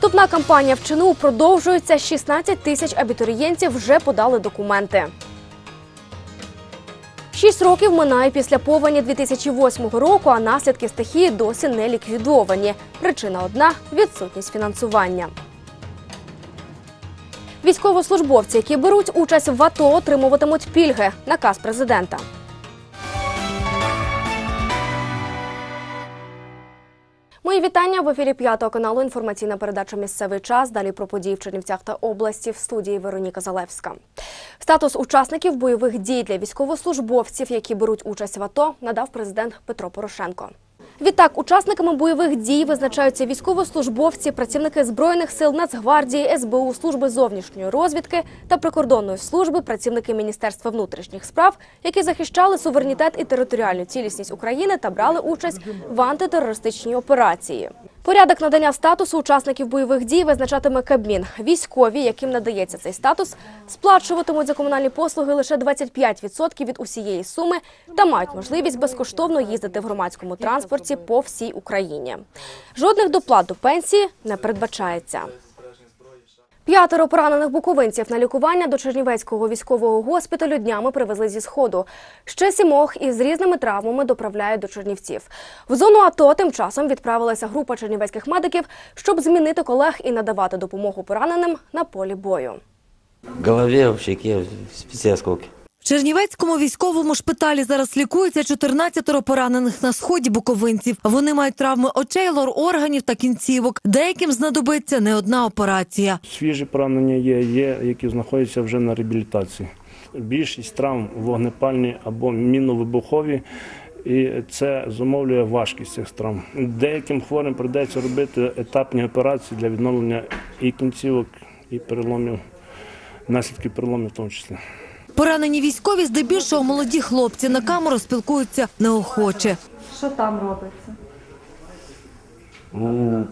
Вступна кампанія в ЧНУ продовжується. 16 тисяч абітурієнтів вже подали документи. Шість років минає після повені 2008 року, а наслідки стихії досі не ліквідовані. Причина одна відсутність фінансування. Військовослужбовці, які беруть участь в АТО, отримуватимуть пільги. Наказ президента. Вітання в ефірі п'ятого каналу. Інформаційна передача Місцевий час. Далі про події в Чернівцях та області в студії Вероніка Залевська. Статус учасників бойових дій для військовослужбовців, які беруть участь в АТО, надав президент Петро Порошенко. Відтак, учасниками бойових дій визначаються військовослужбовці, працівники збройних сил Нацгвардії, СБУ, служби зовнішньої розвідки та прикордонної служби, працівники Міністерства внутрішніх справ, які захищали суверенітет і територіальну цілісність України та брали участь в антитерористичній операції. Порядок надання статусу учасників бойових дій визначатиме Кабмін. Військові, яким надається цей статус, сплачуватимуть за комунальні послуги лише 25% від усієї суми та мають можливість безкоштовно їздити в громадському транспорті по всій Україні. Жодних доплат до пенсії не передбачається. П'ятеро поранених буковинців на лікування до Чернівецького військового госпіталю днями привезли зі сходу. Ще сімох із різними травмами доправляють до Чернівців. В зону АТО тим часом відправилася група чернівецьких медиків, щоб змінити колег і надавати допомогу пораненим на полі бою. В голові, в щеке, все осколки. В Чернівецькому військовому шпиталі зараз лікується 14 поранених на сході буковинців. Вони мають травми очей, лор органів та кінцівок. Деяким знадобиться не одна операція. Свіжі поранення є, є, які знаходяться вже на реабілітації. Більшість травм вогнепальні або міновибухові, і це зумовлює важкість цих травм. Деяким хворим прийдеться робити етапні операції для відновлення і кінцівок, і переломів, наслідків переломів в тому числі. Поранені військові здебільшого молоді хлопці на камеру спілкуються неохоче. Що там робиться?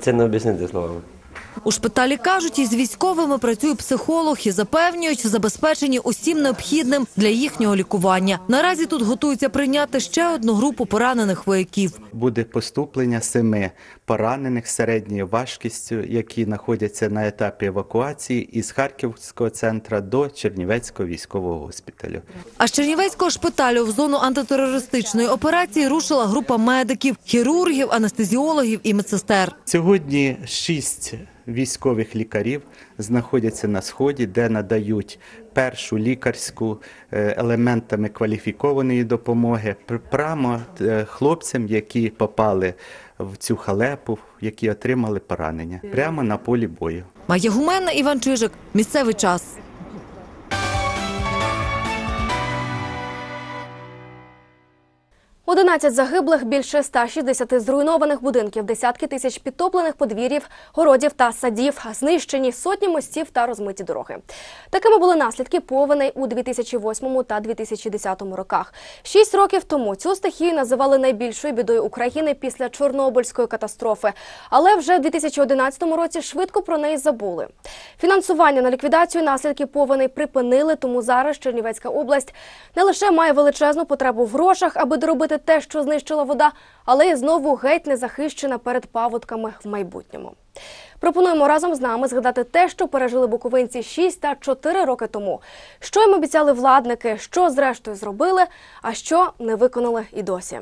Це не об'яснити словами. У шпиталі кажуть, із військовими працює психолог і запевнюють, забезпечені усім необхідним для їхнього лікування. Наразі тут готуються прийняти ще одну групу поранених вояків. буде поступлення семи поранених середньою важкістю, які знаходяться на етапі евакуації із Харківського центру до Чернівецького військового госпіталю. А з Чернівецького шпиталю в зону антитерористичної операції рушила група медиків, хірургів, анестезіологів і медсестер. Сьогодні шість військових лікарів знаходяться на сході, де надають першу лікарську е, елементами кваліфікованої допомоги прямо е, хлопцям, які попали в цю халепу, які отримали поранення прямо на полі бою. Має Гуменна, Іван Чижик. Місцевий час. Одинадцять загиблих, більше 160 зруйнованих будинків, десятки тисяч підтоплених подвір'їв, городів та садів, знищені сотні мостів та розмиті дороги. Такими були наслідки повеней у 2008 та 2010 роках. Шість років тому цю стихію називали найбільшою бідою України після Чорнобильської катастрофи. Але вже в 2011 році швидко про неї забули. Фінансування на ліквідацію наслідків повеней припинили, тому зараз Чернівецька область не лише має величезну потребу в грошах, аби доробити те, що знищила вода, але й знову геть не захищена перед паводками в майбутньому. Пропонуємо разом з нами згадати те, що пережили буковинці 6 та 4 роки тому. Що їм обіцяли владники, що зрештою зробили, а що не виконали і досі.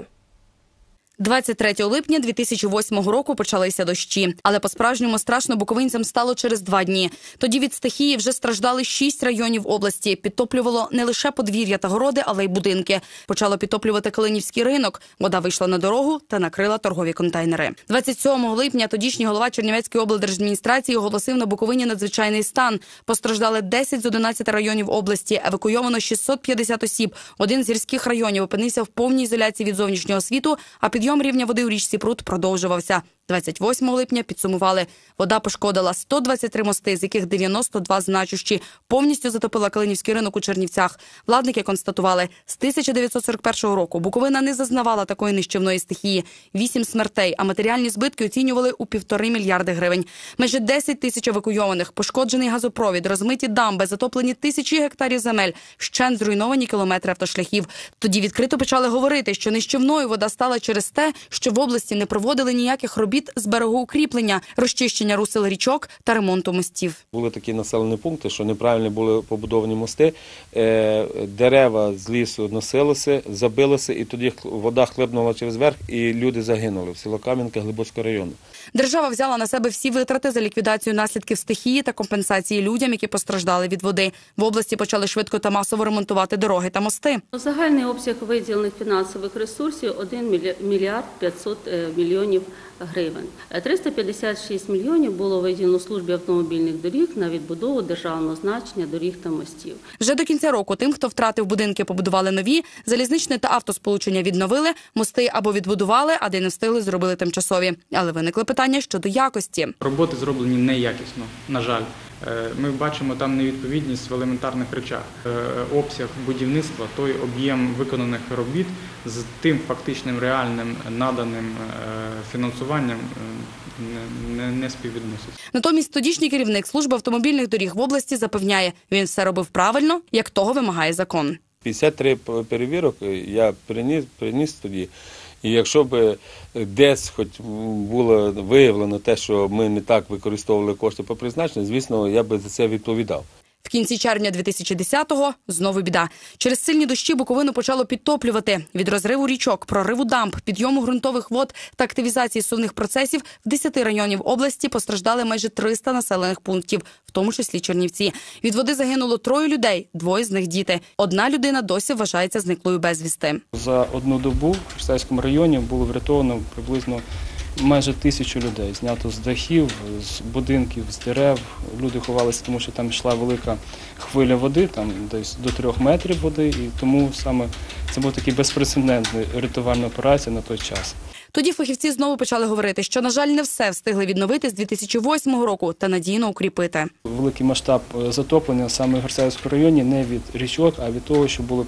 23 липня 2008 року почалися дощі, але по-справжньому страшно буковинцям стало через два дні. Тоді від стихії вже страждали шість районів області. Підтоплювало не лише подвір'я та городи, але й будинки. Почало підтоплювати Калинівський ринок. Вода вийшла на дорогу та накрила торгові контейнери. 27 липня тодішній голова Чернівецької облдержадміністрації оголосив на Буковині надзвичайний стан. Постраждали 10 з 11 районів області. Евакуйовано 650 осіб. Один з гірських районів опинився в повній ізоляції від зовнішнього світу, а підйом рівня води у річці Прут продовжувався. 28 липня підсумували. Вода пошкодила 123 мости, з яких 92 значущі. Повністю затопила Калинівський ринок у Чернівцях. Владники констатували, з 1941 року Буковина не зазнавала такої нищівної стихії. Вісім смертей, а матеріальні збитки оцінювали у півтори мільярди гривень. Майже 10 тисяч евакуйованих, пошкоджений газопровід, розмиті дамби, затоплені тисячі гектарів земель, щен зруйновані кілометри автошляхів. Тоді відкрито почали говорити, що нищівною вода стала через те, що в області не проводили ніяких робіт робіт з берегоукріплення, розчищення русел річок та ремонту мостів. Були такі населені пункти, що неправильно були побудовані мости. Е, Дерева з лісу носилися, забилися, і тоді вода хлебнула через верх, і люди загинули в село Кам'янка Глибоцького району. Держава взяла на себе всі витрати за ліквідацію наслідків стихії та компенсації людям, які постраждали від води. В області почали швидко та масово ремонтувати дороги та мости. Загальний обсяг виділених фінансових ресурсів 1 мілі- мільярд 500 е, мільйонів гривень. Е, 356 мільйонів було виділено службі автомобільних доріг на відбудову державного значення доріг та мостів. Вже до кінця року тим, хто втратив будинки, побудували нові, залізничне та автосполучення відновили, мости або відбудували, а де не встигли, зробили тимчасові. Але виникли питання щодо якості. Роботи зроблені неякісно, на жаль. Е, Ми бачимо там невідповідність в елементарних речах. Е, Обсяг будівництва, той об'єм виконаних робіт з тим фактичним реальним наданим е, фінансуванням не- співвідносить. Натомість тодішній керівник служби автомобільних доріг в області запевняє, він все робив правильно, як того вимагає закон. 53 п- перевірок я приніс, приніс тоді. І якщо б десь хоч було виявлено те, що ми не так використовували кошти по призначенню, звісно, я би за це відповідав. В кінці червня 2010-го знову біда. Через сильні дощі Буковину почало підтоплювати. Від розриву річок, прориву дамб, підйому ґрунтових вод та активізації сувних процесів в 10 районів області постраждали майже 300 населених пунктів, в тому числі Чернівці. Від води загинуло троє людей, двоє з них діти. Одна людина досі вважається зниклою безвісти. За одну добу в Штайському районі було врятовано приблизно майже тисячу людей. Знято з дахів, з будинків, з дерев. Люди ховалися, тому що там йшла велика хвиля води, там десь до трьох метрів води, і тому саме це був такий безпрецедентний рятувальна операція на той час. Тоді фахівці знову почали говорити, що, на жаль, не все встигли відновити з 2008 року та надійно укріпити. Великий масштаб е, затоплення саме в Герцаївському районі не від річок, а від того, що були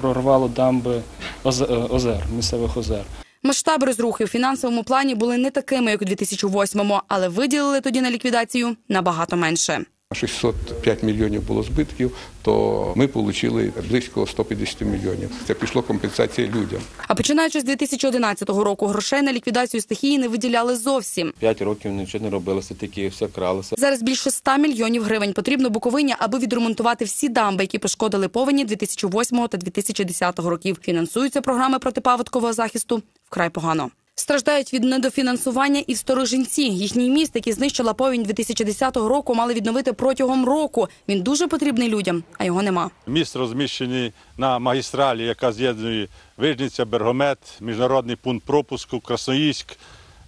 прорвало дамби е, озер, місцевих озер. Масштаби розрухи в фінансовому плані були не такими, як у 2008-му, але виділили тоді на ліквідацію набагато менше. 605 мільйонів було збитків, то ми отримали близько 150 мільйонів. Це пішло компенсація людям. А починаючи з 2011 року, грошей на ліквідацію стихії не виділяли зовсім. П'ять років нічого не робилося, тільки все кралося. Зараз більше 100 мільйонів гривень потрібно Буковині, аби відремонтувати всі дамби, які пошкодили повені 2008 та 2010 років. Фінансуються програми протипаводкового захисту вкрай погано. Страждають від недофінансування і сторожинці. Їхній міст, який знищила повінь 2010 року, мали відновити протягом року. Він дуже потрібний людям, а його нема. Міст розміщений на магістралі, яка з'єднує Вижниця, Бергомет, міжнародний пункт пропуску, Красноїськ,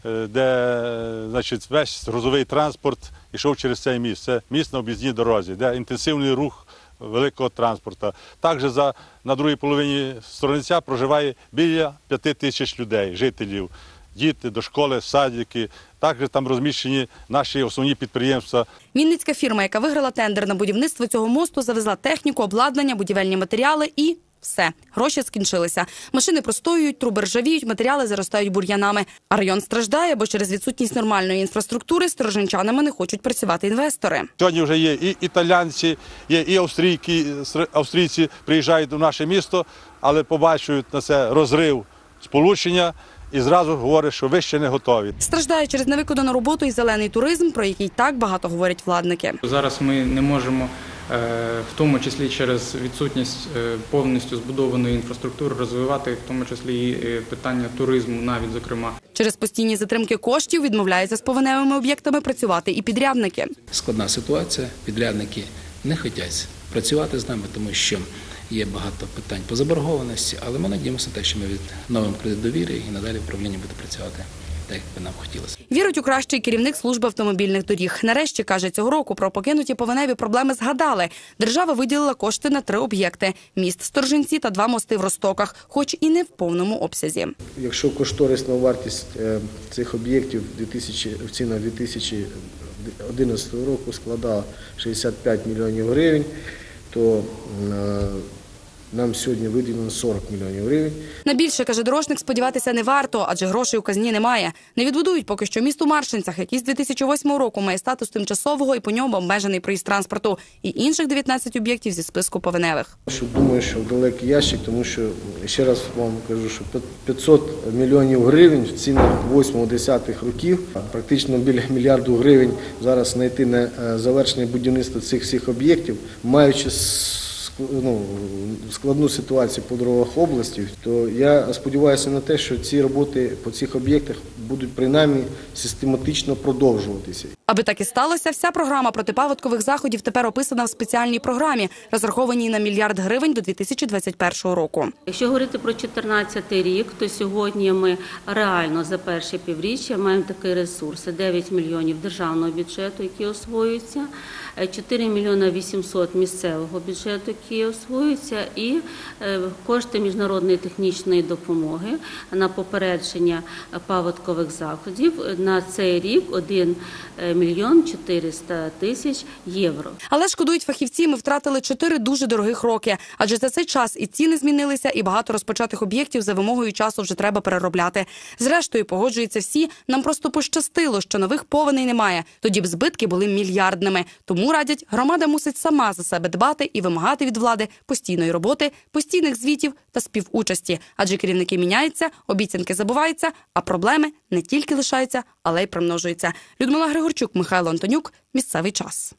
е, де значить, весь грузовий транспорт йшов через цей міст. Це міст на об'їзній дорозі, де інтенсивний рух великого транспорту. Також на другій половині Сторониця проживає біля п'яти тисяч людей, жителів. Діти до школи, садики. Також там розміщені наші основні підприємства Вінницька фірма, яка виграла тендер на будівництво цього мосту, завезла техніку, обладнання, будівельні матеріали і. Все, гроші скінчилися. Машини простоюють, труби ржавіють, матеріали заростають бур'янами. А район страждає, бо через відсутність нормальної інфраструктури з стороженчанами не хочуть працювати інвестори. Сьогодні вже є і італійці, є і австрійки, австрійці приїжджають до наше місто, але побачують на це розрив сполучення і зразу говорять, що ви ще не готові. Страждає через невиконану роботу і зелений туризм, про який так багато говорять владники. Зараз ми не можемо, в тому числі через відсутність е, повністю збудованої інфраструктури, розвивати, в тому числі і е, питання туризму, навіть зокрема. Через постійні затримки коштів відмовляються з повеневими об'єктами працювати і підрядники. складна ситуація. Підрядники не хочуть працювати з нами, тому що є багато питань по заборгованості, але ми надіємося на те, що ми від новим кредит довіри і надалі управління буде працювати так, як би нам хотілося. Вірить у кращий керівник служби автомобільних доріг. Нарешті каже, цього року про покинуті повеневі проблеми згадали. Держава виділила кошти на три об'єкти: міст Сторжинці та два мости в Ростоках, хоч і не в повному обсязі. Якщо кошторисна вартість е, цих об'єктів 2000 в цінах 2011 року складала 65 мільйонів гривень, то е, Нам сьогодні виділено 40 мільйонів гривень. На більше, каже дорожник, сподіватися не варто, адже грошей у казні немає. Не відбудують поки що місто Маршинцях, який з 2008 року має статус тимчасового і по ньому обмежений проїзд транспорту, і інших 19 об'єктів зі списку повеневих. Що думаю, що в далекий ящик, тому що ще раз вам кажу, що 500 мільйонів гривень в цінах 8-10 років, практично біля мільярду гривень зараз знайти на е, завершення будівництва цих всіх об'єктів, маючи ну, складну ситуацію по дорогах області, то я сподіваюся на те, що ці роботи по цих об'єктах будуть принаймні систематично продовжуватися. Аби так і сталося, вся програма протипаводкових заходів тепер описана в спеціальній програмі, розрахованій на мільярд гривень до 2021 року. Якщо говорити про 2014 рік, то сьогодні ми реально за перше півріччя маємо такі ресурси: 9 мільйонів державного бюджету, які освоюються, е, 4 мільйона 800 місцевого бюджету, які освоюються, і е, кошти міжнародної технічної допомоги на попередження паводкових заходів на цей рік 1 мільйон 400 тисяч євро. Але шкодують фахівці, ми втратили чотири дуже дорогих роки. Адже за цей час і ціни змінилися, і багато розпочатих об'єктів за вимогою часу вже треба переробляти. Зрештою, погоджуються всі. Нам просто пощастило, що нових повеней немає. Тоді б збитки були мільярдними. Тому радять, громада мусить сама за себе дбати і вимагати від влади постійної роботи, постійних звітів та співучасті. Адже керівники міняються, обіцянки забуваються, а проблеми не тільки лишаються, але й примножуються. Людмила Григорчук, Михайло Антонюк. Місцевий час.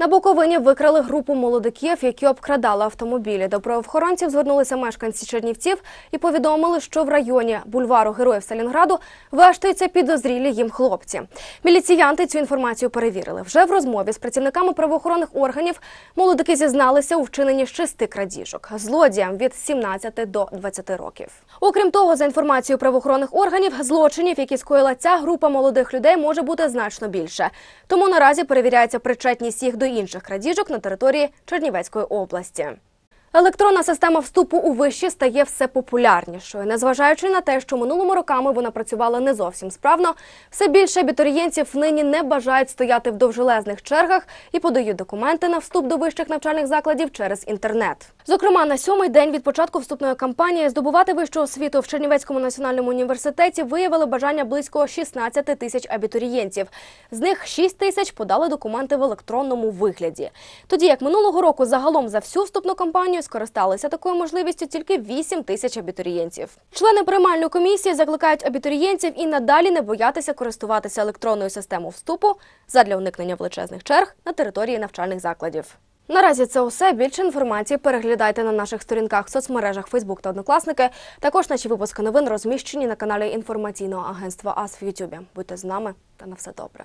На Буковині викрали групу молодиків, які обкрадали автомобілі. До правоохоронців звернулися мешканці Чернівців і повідомили, що в районі бульвару Героїв Сталінграду вештаються підозрілі їм хлопці. Міліціянти цю інформацію перевірили. Вже в розмові з працівниками правоохоронних органів молодики зізналися у вчиненні шести крадіжок злодіям від 17 до 20 років. Окрім того, за інформацією правоохоронних органів, злочинів, які скоїла ця група молодих людей, може бути значно більше. Тому наразі перевіряється причетність їх до інших крадіжок на території Чернівецької області. Електронна система вступу у виші стає все популярнішою. Незважаючи на те, що минулими роками вона працювала не зовсім справно, все більше абітурієнтів нині не бажають стояти в довжелезних чергах і подають документи на вступ до вищих навчальних закладів через інтернет. Зокрема, на сьомий день від початку вступної кампанії здобувати вищу освіту в Чернівецькому національному університеті виявили бажання близько 16 тисяч абітурієнтів. З них 6 тисяч подали документи в електронному вигляді. Тоді як минулого року загалом за всю вступну кампанію скористалися такою можливістю тільки 8 тисяч абітурієнтів. Члени приймальної комісії закликають абітурієнтів і надалі не боятися користуватися електронною системою вступу задля уникнення величезних черг на території навчальних закладів. Наразі це усе. Більше інформації переглядайте на наших сторінках в соцмережах Фейсбук та Однокласники. Також наші випуски новин розміщені на каналі інформаційного агентства АС в Ютубі. Будьте з нами та на все добре.